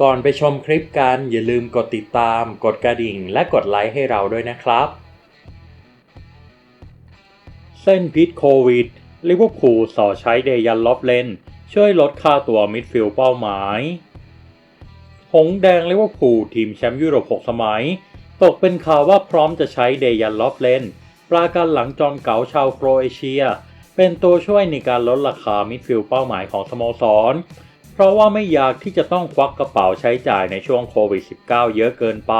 ก่อนไปชมคลิปกันอย่าลืมกดติดตาม กดกระดิ่ง และกดไลค์ให้เราด้วยนะครับ เส้นพิษโควิดลิเวอร์พูลสอใช้เดยันลอฟเลน ช่วยลดค่าตัวมิดฟิลด์เป้าหมาย หงแดงลิเวอร์พูลทีมแชมป์ยุโรป 6 สมัย ตกเป็นข่าวว่าพร้อมจะใช้เดยันลอฟเลน ปราการหลังจอมเก๋าชาวโครเอเชีย เป็นตัวช่วยในการลดราคามิดฟิลด์เป้าหมายของสโมสร เพราะว่าไม่อยากที่จะต้องควักกระเป๋าใช้จ่ายในช่วงโควิด -19 เยอะเกินไป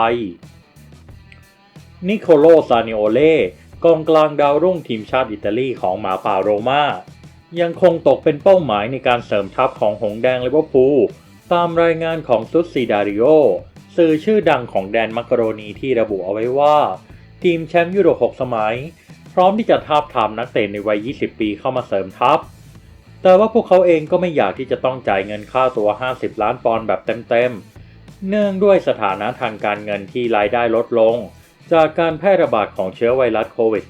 นิโคโลซานิโอเล่กองกลางดาวรุ่งทีมชาติอิตาลีของหมาป่าโรมายังคงตกเป็นเป้าหมายในการเสริมทัพของหงแดงลิเวอร์พูลตามรายงานของซุสซีดาริโอสื่อชื่อดังของแดนมักโรนีที่ระบุเอาไว้ว่า ทีมแชมป์ยุโรป6สมัย พร้อมที่จะทาบทามนักเตะในวัย 20 ปีเข้ามาเสริมทัพ แต่ว่าพวกเขาเองก็ไม่อยากที่จะต้องจ่ายเงินค่าตัว 50 ล้านปอนด์แบบเต็มๆ เนื่องด้วยสถานะทางการเงินที่รายได้ลดลง จากการแพร่ระบาดของเชื้อไวรัสโควิด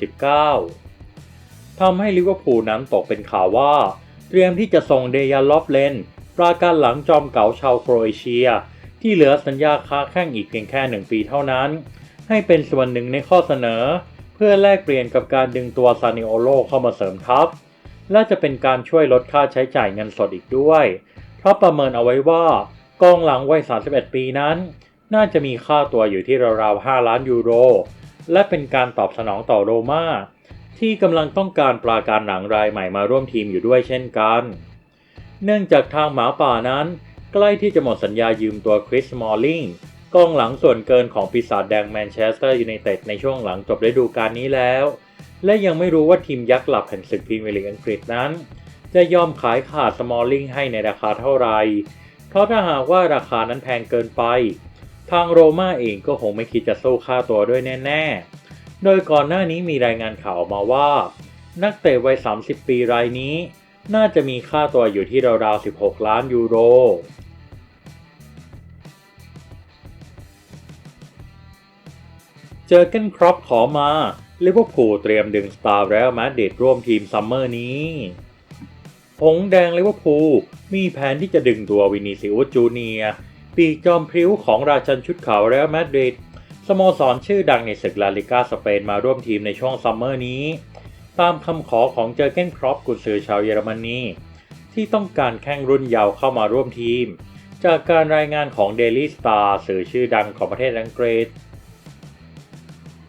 -19 ทำให้ลิเวอร์พูลนั้นตกเป็นข่าวว่า เตรียมที่จะส่งเดยันลอฟเลนปราการหลังจอมเก๋าชาวโครเอเชีย ที่เหลือสัญญาค้าแข่งอีกเพียงแค่หนึ่งปีเท่านั้น ให้เป็นส่วนหนึ่งในข้อเสนอ เพื่อแลกเปลี่ยนกับการดึงตัวซานิโอโลเข้ามาเสริมทัพ และจะเป็นการช่วยลดค่าใช้จ่ายเงินสดอีกด้วย เพราะประเมินเอาไว้ว่ากองหลังวัย 31 ปีนั้น น่าจะมีค่าตัวอยู่ที่ราวๆ 5 ล้านยูโร และเป็นการตอบสนองต่อโรม่าที่กำลังต้องการปราการหนังรายใหม่มาร่วมทีมอยู่ด้วยเช่นกัน เนื่องจากทางหมาป่านั้น ใกล้ที่จะหมดสัญญายืมตัวคริสมอลลิงกองหลังส่วนเกินของปีศาจแดงแมนเชสเตอร์ยูไนเต็ดในช่วงหลังจบฤดูกาลนี้แล้ว และยังไม่รู้ว่าทีมยักษ์หลับแห่งศึกพรีเมียร์ลีกอังกฤษนั้น จะยอมขายขาดสมอลลิงให้ในราคาเท่าไหร่ เพราะถ้าหากว่าราคานั้นแพงเกินไป ทางโรม่าเองก็คงไม่คิดจะสู้ค่าตัวด้วยแน่ ๆ โดยก่อนหน้านี้มีรายงานข่าวมาว่า นักเตะวัย 30 ปีรายนี้ น่าจะมีค่าตัวอยู่ที่ราวๆ 16 ล้านยูโรเจอเกนครอปขอมา ลิเวอร์พูลเตรียมดึงสตาร์แล้วมาดิดร่วมทีมซัมเมอร์นี้หงแดงลิเวอร์พูลมีแผนที่จะดึงตัววินิซิอุสจูเนียปีจอมพริ้วของราชันชุดขาวเรอัลมาดริดสโมสรชื่อดังในศึกลาลิกาสเปนมาร่วมทีมในช่วงซัมเมอร์นี้ ตามคำขอของเจอเกนครอปกุนซือชาวเยอรมนีที่ต้องการแข่งรุ่นเยาว์เข้ามาร่วมทีม จากการรายงานของ Daily Star สื่อชื่อดังของประเทศอังกฤษ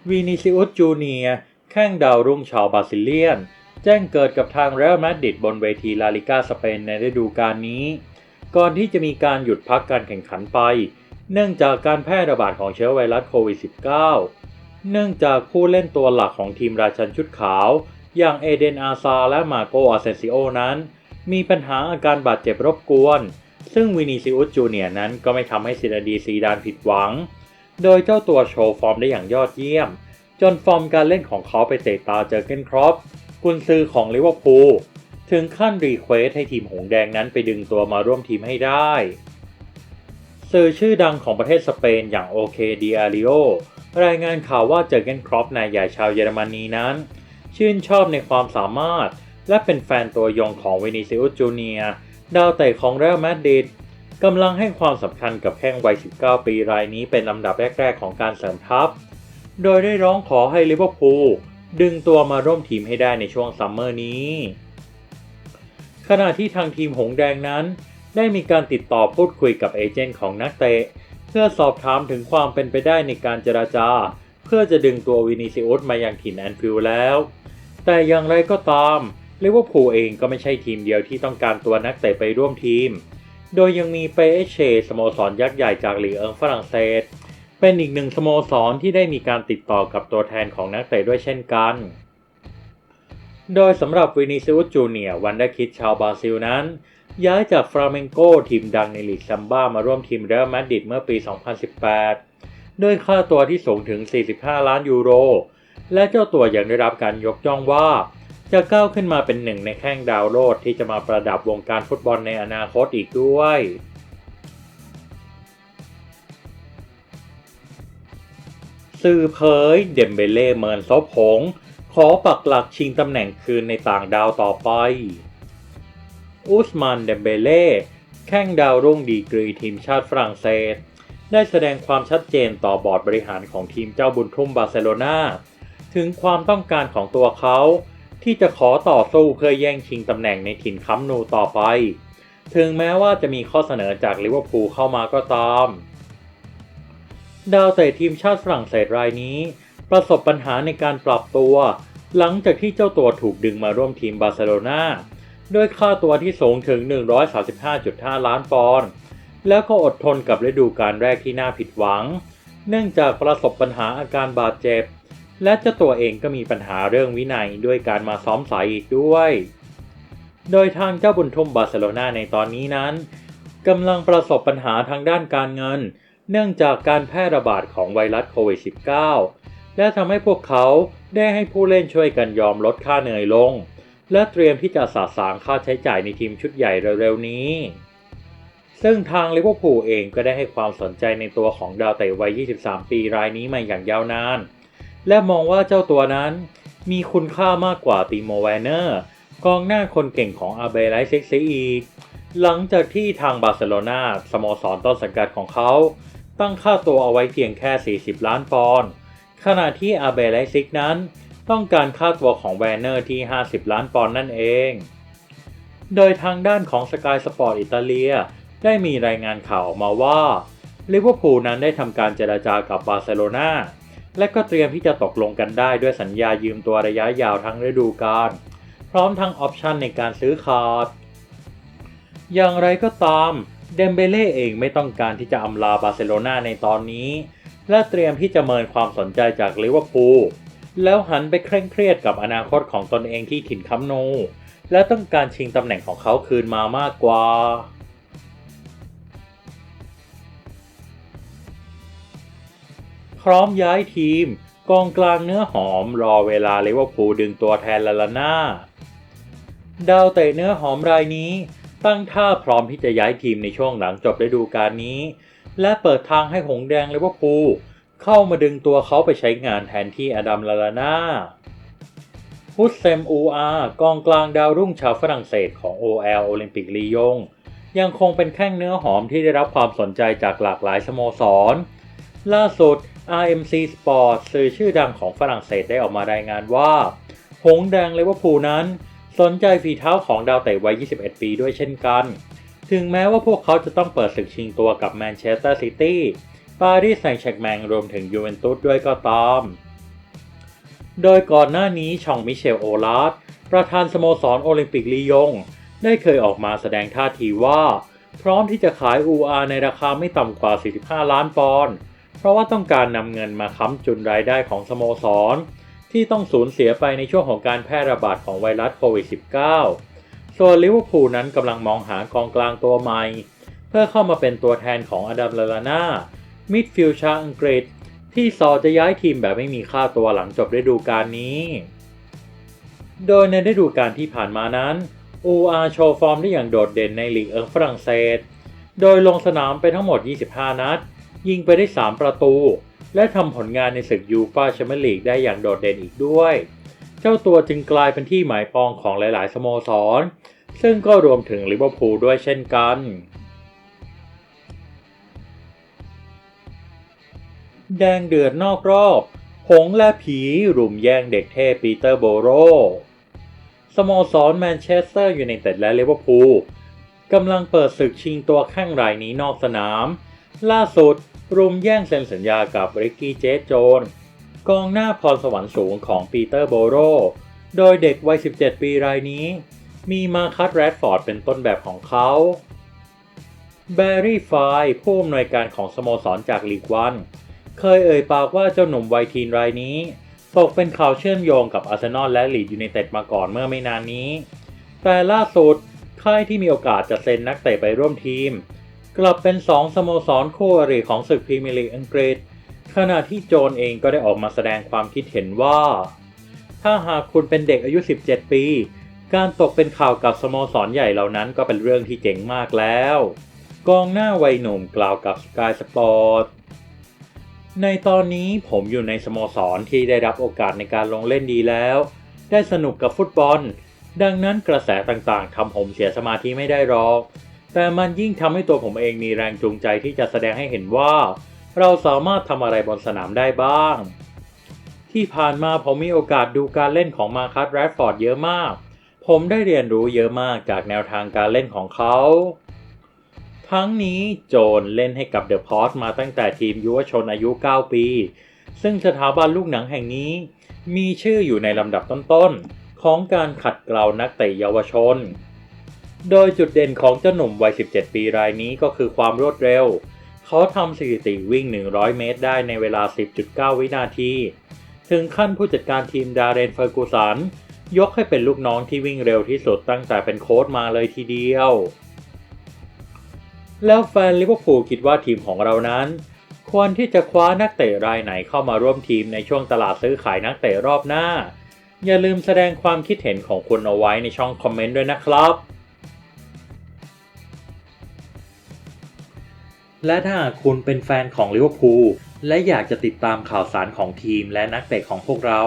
วินิซิอุสจูเนียแข้งดาวรุ่งชาวบราซิเลียน แจ้งเกิดกับทางเรอัลมาดริดบนเวทีลาลิกาสเปนในฤดูกาลนี้ ก่อนที่จะมีการหยุดพักการแข่งขันไป เนื่องจากการแพร่ระบาดของเชื้อไวรัสโควิด -19 เนื่องจากผู้เล่นตัวหลักของทีมราชันชุดขาว อย่างเอเดนอาซาและมาโกอาเซนซิโอนั้น มีปัญหาอาการบาดเจ็บรบกวน ซึ่งวินิซิอุสจูเนียนั้นก็ไม่ทำให้ซินาดีซีดานผิดหวัง โดยเจ้าตัวโชว์ฟอร์มได้อย่างยอดเยี่ยม จนฟอร์มการเล่นของเขาไปเตะตาเจอเกนครอปกุนซือของลิเวอร์พูลถึงขั้นรีเควสให้ทีมหงแดงนั้นไปดึงตัวมาร่วมทีมให้ได้สื่อชื่อดังของประเทศสเปนอย่างโอเคดิอาริโอรายงานข่าวว่าเจอเกนครอปนายใหญ่ชาวเยอรมนีนั้น ชื่นชอบในความสามารถ และเป็นแฟนตัวยงของวินิซิอุสจูเนียดาวเตะของเรอัลมาดริด กำลังให้ความสำคัญกับแข้งวัย 19 ปีรายนี้เป็นลำดับแรก ๆ ของการเสริมทัพ โดยได้ร้องขอให้ลิเวอร์พูลดึงตัวมาร่วมทีมให้ได้ในช่วงซัมเมอร์นี้ ขณะที่ทางทีมหงแดงนั้น ได้มีการติดต่อพูดคุยกับเอเจนต์ของนักเตะ เพื่อสอบถามถึงความเป็นไปได้ในการเจราจา เพื่อจะดึงตัววินิซิอุสมายังถิ่นแอนฟิลด์แล้ว แต่อย่างไรก็ตามลิเวอร์พูลเองก็ไม่ใช่ทีมเดียวที่ต้องการตัวนักเตะไปร่วมทีม โดยยังมีเปเอเชสโมสรยักษ์ใหญ่จากหลีเอิงฝรั่งเศส เป็นอีกหนึ่งสโมสรที่ได้มีการติดต่อกับตัวแทนของนักเตะด้วยเช่นกัน โดยสำหรับวินิซิอุสจูเนียวันเดอร์คิดชาวบราซิลนั้น ย้ายจากฟราเมนโกทีมดังในลีกซัมบ้ามาร่วมทีมเรอัลมาดริดเมื่อปี 2018 ด้วยค่าตัวที่สูงถึง 45 ล้านยูโร และเจ้าตัวยังได้รับการยกย่องว่า จะก้าวขึ้นมาเป็นหนึ่งในแข้งดาวโลดที่จะมาประดับวงการฟุตบอลในอนาคตอีกด้วย สื่อเผยเดมเบเล่เมินซบหง ขอปักหลักชิงตำแหน่งคืนในต่างดาวต่อไป อุสมานเดมเบเล่แข้งดาวรุ่งดีกรีทีมชาติฝรั่งเศส ได้แสดงความชัดเจนต่อบอร์ดบริหารของทีมเจ้าบุญทุ่มบาร์เซโลนาถึงความต้องการของตัวเขา ที่จะขอต่อสู้เพื่อแย่งชิงตำแหน่งในถิ่นคัมนูต่อไป ถึงแม้ว่าจะมีข้อเสนอจากลิเวอร์พูลเข้ามาก็ตาม ดาวเตะทีมชาติฝรั่งเศสรายนี้ ประสบปัญหาในการปรับตัว หลังจากที่เจ้าตัวถูกดึงมาร่วมทีมบาร์เซโลนาด้วยค่าตัวที่สูงถึง 135.5 ล้านปอนด์แล้วก็อดทนกับฤดูกาลแรกที่น่าผิดหวัง เนื่องจากประสบปัญหาอาการบาดเจ็บ และเจ้าตัวเองก็มีปัญหาเรื่องวินัยด้วยการมาซ้อมสายอีกด้วย โดยทางเจ้าบุญทุ่มบาร์เซโลนาในตอนนี้นั้นกำลังประสบปัญหาทางด้านการเงิน เนื่องจากการแพร่ระบาดของไวรัสโควิด -19 และทำให้พวกเขาได้ให้ผู้เล่นช่วยกันยอมลดค่าเหนื่อยลง และเตรียมที่จะสะสางค่าใช้จ่ายในทีมชุดใหญ่เร็วๆนี้ ซึ่งทางลิเวอร์พูลเองก็ได้ให้ความสนใจในตัวของดาวเตะวัย 23 ปีรายนี้มาอย่างยาวนาน และมองว่าเจ้าตัวนั้น มีคุณค่ามากกว่าตีโมแวนเนอร์กองหน้าคนเก่งของอาเบไลเซ็กซีอีก หลังจากที่ทางบาร์เซโลนาสโมสรต้นสังกัดของเขา ตั้งค่าตัวเอาไว้เพียงแค่ 40 ล้านปอนด์ขณะที่อาเบไลซิกนั้น ต้องการค่าตัวของแวนเนอร์ที่ 50 ล้านปอนด์นั่นเอง โดยทางด้านของสกายสปอร์ตอิตาเลียได้มีรายงานข่าวออกมาว่าลิเวอร์พูลนั้นได้ทำการเจรจากับบาร์เซโลนา และก็เตรียมที่จะตกลงกันได้ด้วยสัญญายืมตัวระยะยาวทั้งฤดูกาลพร้อมทั้งออปชันในการซื้อขาด อย่างไรก็ตามเดมเบเล่เองไม่ต้องการที่จะอำลาบาร์เซโลนาในตอนนี้ และเตรียมที่จะเมินความสนใจจากลิเวอร์พูลแล้วหันไปเคร่งเครียดกับอนาคตของตนเองที่ถิ่นคัมป์นูและต้องการชิงตำแหน่งของเขาคืนมามากกว่า พร้อมย้ายทีม กองกลางเนื้อหอมรอเวลาเลเวอร์พูลดึงตัวแทนลาลาน่าดาวเตะเนื้อหอมรายนี้ ตั้งท่าพร้อมที่จะย้ายทีมในช่วงหลังจบฤดูกาลนี้ และเปิดทางให้หงแดงเลเวอร์พูลเข้ามาดึงตัวเขาไปใช้งานแทนที่อดัมลาลาน่าฮุสเซมอูอากองกลางดาวรุ่งชาวฝรั่งเศสของ OL โอลิมปิกลียงยังคงเป็นแข้งเนื้อหอมที่ได้รับความสนใจจากหลากหลายสโมสร ล่าสุด RMC Sport สื่อชื่อดังของฝรั่งเศสได้ออกมารายงานว่า หงแดงเลเวอร์พูลนั้น สนใจฝีเท้าของดาวเตะวัย 21 ปีด้วยเช่นกัน ถึงแม้ว่าพวกเขาจะต้องเปิดศึกชิงตัวกับแมนเชสเตอร์ซิตี้ ปารีสแซงต์แชร์แมงรวมถึงยูเวนตุสด้วยก็ตาม โดยก่อนหน้านี้ชองมิเชลโอลาร์ดประธานสโมสรโอลิมปิกลียง ได้เคยออกมาแสดงท่าทีว่า พร้อมที่จะขาย UR ในราคาไม่ต่ำกว่า 45 ล้านปอนด์ ราะว่าต้องการนำเงินมาค้ำจุนรายได้ของสโมสร ที่ต้องสูญเสียไปในช่วงของการแพร่ระบาดของไวรัสโควิด -19 ส่วนลิเวอร์พูลนั้นกำลังมองหากองกลางตัวใหม่ เพื่อเข้ามาเป็นตัวแทนของอดัมลาลาน่ามิดฟิลด์ชาวอังกฤษ ที่ซอจะย้ายทีมแบบไม่มีค่าตัวหลังจบฤดูกาลนี้ โดยในฤดูกาลที่ผ่านมานั้น UR โชว์ฟอร์มได้อย่างโดดเด่นในลีกเอิงฝรั่งเศส โดยลงสนามไปทั้งหมด 25 นัด ยิงไปได้ 3 ประตู และทำผลงานในศึกยูฟาแชมเปี้ยนลีกได้อย่างโดดเด่นอีกด้วย เจ้าตัวจึงกลายเป็นที่หมายปองของหลายๆ สโมสร ซึ่งก็รวมถึงลิเวอร์พูลด้วยเช่นกันแดงเดือดนอกรอบ หงและผีรุมแย่งเด็กเทพปีเตอร์โบโร สโมสรแมนเชสเตอร์ยูไนเต็ดและลิเวอร์พูลกำลังเปิดศึกชิงตัวแข้งรายนี้นอกสนาม ล่าสุด รุมแย่งเซ็นสัญญากับริกกี้เจสโจน กองหน้าพรสวรรค์สูงของปีเตอร์โบโร โดยเด็กวัย 17 ปีรายนี้ มีมาคัสแรดฟอร์ดเป็นต้นแบบของเขาแบร์รี่ไฟผู้อำนวยการของสโมสรจากลีกวัน เคยเอ่ยปากว่าเจ้าหนุ่มวัยทีนรายนี้ ตกเป็นข่าวเชื่อมโยงกับอาร์เซนอลและลีดยูไนเต็ดมาก่อนเมื่อไม่นานนี้ แต่ล่าสุดค่ายที่มีโอกาสจะเซ็นนักเตะไปร่วมทีม กลับเป็นสองสโมสรคู่อริของศึกพรีเมียร์ลีกอังกฤษ ขณะที่โจนเองก็ได้ออกมาแสดงความคิดเห็นว่า ถ้าหากคุณเป็นเด็กอายุ 17 ปี การตกเป็นข่าวกับสโมสรใหญ่เหล่านั้นก็เป็นเรื่องที่เจ๋งมากแล้ว กองหน้าวัยหนุ่มกล่าวกับ Sky Sport ในตอนนี้ผมอยู่ในสโมสรที่ได้รับโอกาสในการลงเล่นดีแล้ว ได้สนุกกับฟุตบอล ดังนั้นกระแสต่างๆทำผมเสียสมาธิไม่ได้หรอก แต่มันยิ่งทำให้ตัวผมเองมีแรงจูงใจที่จะแสดงให้เห็นว่า เราสามารถทำอะไรบนสนามได้บ้าง ที่ผ่านมาผมมีโอกาสดูการเล่นของมาคัสแรดฟอร์ดเยอะมาก ผมได้เรียนรู้เยอะมากจากแนวทางการเล่นของเขา ทั้งนี้โจนเล่นให้กับเดอะพอสมาตั้งแต่ทีมยุวชนอายุ 9 ปี ซึ่งสถาบันลูกหนังแห่งนี้ มีชื่ออยู่ในลำดับต้นๆของการขัดเกลานักเตะเยาวชน โดยจุดเด่นของเจ้าหนุ่มวัย 17 ปีรายนี้ก็คือความรวดเร็ว เขาทำสถิติวิ่ง 100 เมตรได้ในเวลา 10.9 วินาที ถึงขั้นผู้จัดการทีมดาเรนเฟอร์กูสันยกให้เป็นลูกน้องที่วิ่งเร็วที่สุดตั้งแต่เป็นโค้ชมาเลยทีเดียว แล้วแฟนลิเวอร์พูลคิดว่าทีมของเรานั้น ควรที่จะคว้านักเตะรายไหนเข้ามาร่วมทีมในช่วงตลาดซื้อขายนักเตะรอบหน้า อย่าลืมแสดงความคิดเห็นของคุณเอาไว้ในช่องคอมเมนต์ด้วยนะครับ และถ้าคุณเป็นแฟนของลิเวอร์พูลและอยากจะติดตามข่าวสารของทีมและนักเตะของพวกเรา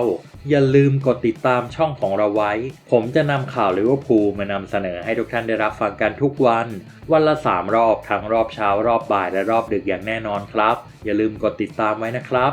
อย่าลืมกดติดตามช่องของเราไว้ ผมจะนำข่าวลิเวอร์พูลมานำเสนอให้ทุกท่านได้รับฟังกันทุกวัน วันละ 3 รอบทั้งรอบเช้ารอบบ่ายและรอบดึกอย่างแน่นอนครับ อย่าลืมกดติดตามไว้นะครับ